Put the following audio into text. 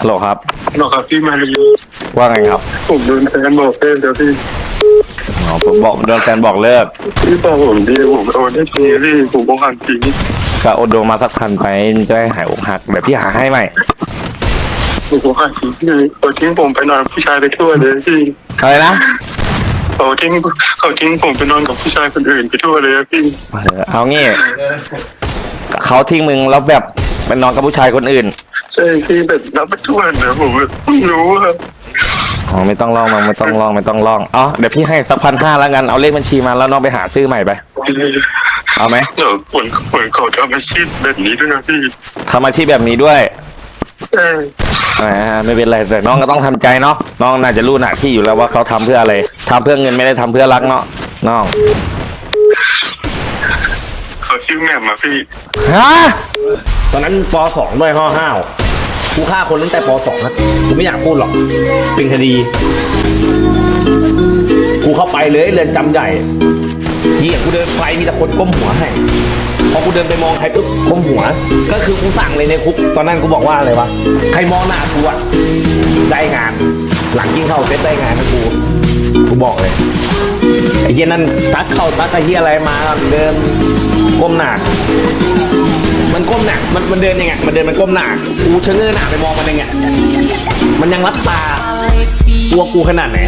ฮัลโหลครับ หรอกครับพี่มารีว่าไงครับผมโดนแฟนบอกเลิกแล้วพี่อ๋อผมบอกโดนแฟนบอกเลิกพี่บอกผมดีผมโอนได้ทีพี่ผมบอกหันจริงก็โอนโดมาสักพันไปจะได้หายอกหักแบบพี่หาให้ใหม่ผมบอกหันจริงพี่เขาทิ้งผมไปนอนกับผู้ชายไปทั่วเลยพี่อะไรนะเขาทิ้งเขาทิ้งผมไปนอนกับผู้ชายคนอื่นไปทั่วเลยอะพี่เออเอางี้เขาทิ้งมึงแล้วแบบไปนอนกับผู้ชายคนอื่น ใช่พี่แบบนับไปทั่วนะผมแบบไม่รู้อะอ๋อไม่ต้องลองมึงไม่ต้องลองไม่ต้องลองอ๋อเดี๋ยวพี่ให้สักพันห้าแล้วกันเอาเลขบัญชีมาแล้วน้องไปหาซื้อใหม่ไปเอาไหมเดี๋ยวผลผลเขาทำอาชีพแบบนี้ด้วยนะพี่ทำอาชีพแบบนี้ด้วยใช่อ่าไม่เป็นไรแต่น้องก็ต้องทำใจเนาะน้องน่าจะรู้หน้าที่อยู่แล้วว่าเขาทำเพื่ออะไรทำเพื่อเงินไม่ได้ทำเพื่อรักเนาะน้องเขาชื่อแหม่มมาพี่ฮะตอนนั้นปสองด้วยห่อห้าว กูฆ่าคนตั้งแต่ปสองนะกูไม่อยากพูดหรอกเป็นคดีกูเข้าไปเลยเรือนจำใหญ่เฮียกูเดินไปมีแต่คนก้มหัวให้พอกูเดินไปมองใครปุ๊บก้มหัว ก็คือกูสั่งเลยในคุกตอนนั้นกูบอกว่าอะไรวะใครมองหน้ากูอะได้งาน หลังกินข้าวเสร็จได้งานนะกูกูบอกเลยไอ้เฮียนั่นตักเข้าตักไอ้เฮียอะไรมาเดินก้มหน้ามัน ก้มเนี่ยมันมันเดินยังไงมันเดินมันก้มหน้ากูเชิงเง้อหน้าไปมองมันยังไงมันยังรับตาตัวกูขนาดไหน